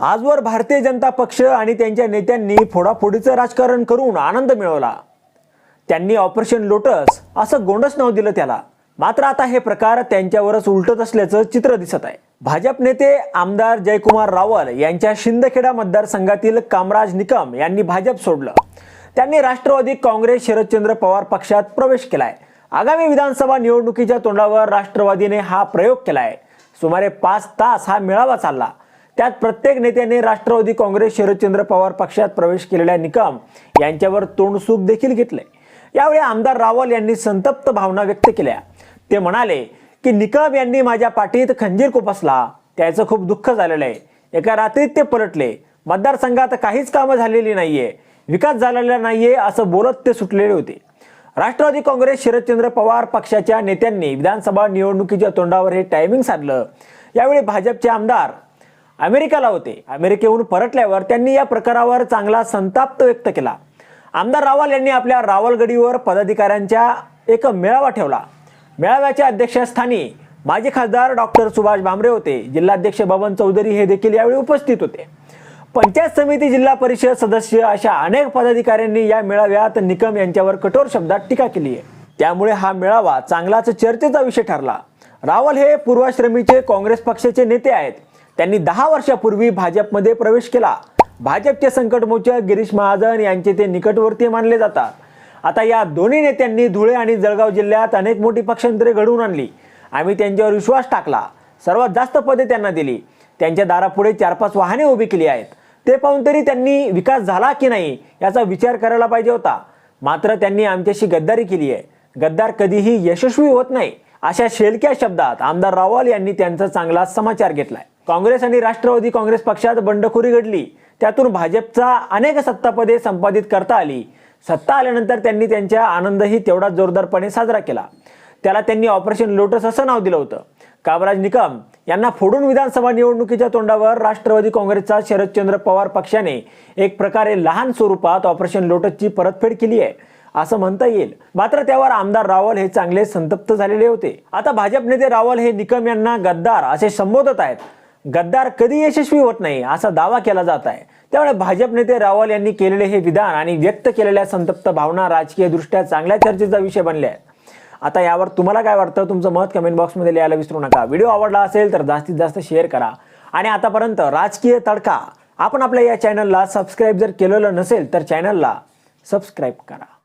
आजवर भारतीय जनता पक्ष आणि त्यांच्या नेत्यांनी फोडाफोडीचं राजकारण करून आनंद मिळवला. त्यांनी ऑपरेशन लोटस असं गोंडस नाव दिलं त्याला. मात्र आता हे प्रकार त्यांच्यावरच उलटत असल्याचं चित्र दिसत आहे. भाजप नेते आमदार जयकुमार रावल यांच्या शिंदखेडा मतदारसंघातील कामराज निकम यांनी भाजप सोडलं. त्यांनी राष्ट्रवादी काँग्रेस शरदचंद्र पवार पक्षात प्रवेश केलाय. आगामी विधानसभा निवडणुकीच्या तोंडावर राष्ट्रवादीने हा प्रयोग केलाय. सुमारे पाच तास हा मेळावा चालला. त्यात प्रत्येक नेत्याने राष्ट्रवादी काँग्रेस शरदचंद्र पवार पक्षात प्रवेश केलेल्या निकम यांच्यावर तोंडसूप देखील घेतले यावेळी आमदार रावल यांनी संतप्त भावना व्यक्त केल्या. ते म्हणाले की निकम यांनी माझ्या पाठीत खंजीर कोपसला. त्याचं खूप दुःख झालेलं आहे. एका रात्रीत ते पलटले. मतदारसंघात काहीच कामं झालेली नाहीये. विकास झालेला नाहीये असं बोलत ते सुटलेले होते. राष्ट्रवादी काँग्रेस शरदचंद्र पवार पक्षाच्या नेत्यांनी विधानसभा निवडणुकीच्या तोंडावर हे टायमिंग साधलं. यावेळी भाजपचे आमदार अमेरिकेला होते. अमेरिकेहून परतल्यावर त्यांनी या प्रकारावर चांगला संताप व्यक्त केला. आमदार रावल यांनी आपल्या रावलगडीवर पदाधिकाऱ्यांच्या एक मेळावा ठेवला. मेळाव्याच्या अध्यक्षस्थानी माजी खासदार डॉक्टर सुभाष भामरे होते. जिल्हाध्यक्ष बबन चौधरी हे देखील यावेळी उपस्थित होते. पंचायत समिती जिल्हा परिषद सदस्य अशा अनेक पदाधिकाऱ्यांनी या मेळाव्यात निकम यांच्यावर कठोर शब्दात टीका केली आहे. त्यामुळे हा मेळावा चांगलाच चर्चेचा विषय ठरला. रावल हे पूर्वाश्रमीचे काँग्रेस पक्षाचे नेते आहेत. त्यांनी दहा वर्षापूर्वी भाजपमध्ये प्रवेश केला. भाजपचे संकटमोचक गिरीश महाजन यांचे ते निकटवर्तीय मानले जातात. आता या दोन्ही नेत्यांनी धुळे आणि जळगाव जिल्ह्यात अनेक मोठी पक्षांतरे घडवून आणली. आम्ही त्यांच्यावर विश्वास टाकला. सर्वात जास्त पदे त्यांना दिली. त्यांच्या दारापुढे चार पाच वाहने उभी केली आहेत. ते पाहून तरी त्यांनी विकास झाला की नाही याचा विचार करायला पाहिजे होता. मात्र त्यांनी आमच्याशी गद्दारी केली आहे. गद्दार कधीही यशस्वी होत नाही अशा शेलक्या शब्दात आमदार रावल यांनी त्यांचा चांगला समाचार घेतलाय. काँग्रेस आणि राष्ट्रवादी काँग्रेस पक्षात बंडखोरी घडली. त्यातून भाजपचा अनेक सत्तापदे संपादित करता आली. सत्ता आल्यानंतर त्यांनी त्यांचा आनंदही तेवढाच जोरदारपणे साजरा केला. त्याला त्यांनी ऑपरेशन लोटस असं नाव दिलं होतं. कामराज निकम यांना फोडून विधानसभा निवडणुकीच्या तोंडावर राष्ट्रवादी काँग्रेसचा शरदचंद्र पवार पक्षाने एक प्रकारे लहान स्वरूपात ऑपरेशन लोटसची परतफेड केली आहे असं म्हणता येईल. मात्र त्यावर आमदार रावल हे चांगले संतप्त झालेले होते. आता भाजप नेते रावल हे निकम यांना गद्दार असे संबोधत आहेत. गद्दार कधी यशस्वी होत नाही असा दावा केला जात आहे. त्यामुळे भाजप नेते रावल यांनी केलेले हे विधान आणि व्यक्त केलेल्या संतप्त भावना राजकीय दृष्ट्या चांगल्या चर्चेचा विषय बनले आहेत. आता यावर तुम्हाला काय वाटतं? तुमचं मत कमेंट बॉक्समध्ये लिहायला विसरू नका. व्हिडिओ आवडला असेल तर जास्तीत जास्त शेअर करा. आणि आतापर्यंत राजकीय तडका. आपण आपल्या या चॅनलला सबस्क्राईब जर केलेलं नसेल तर चॅनलला सबस्क्राईब करा.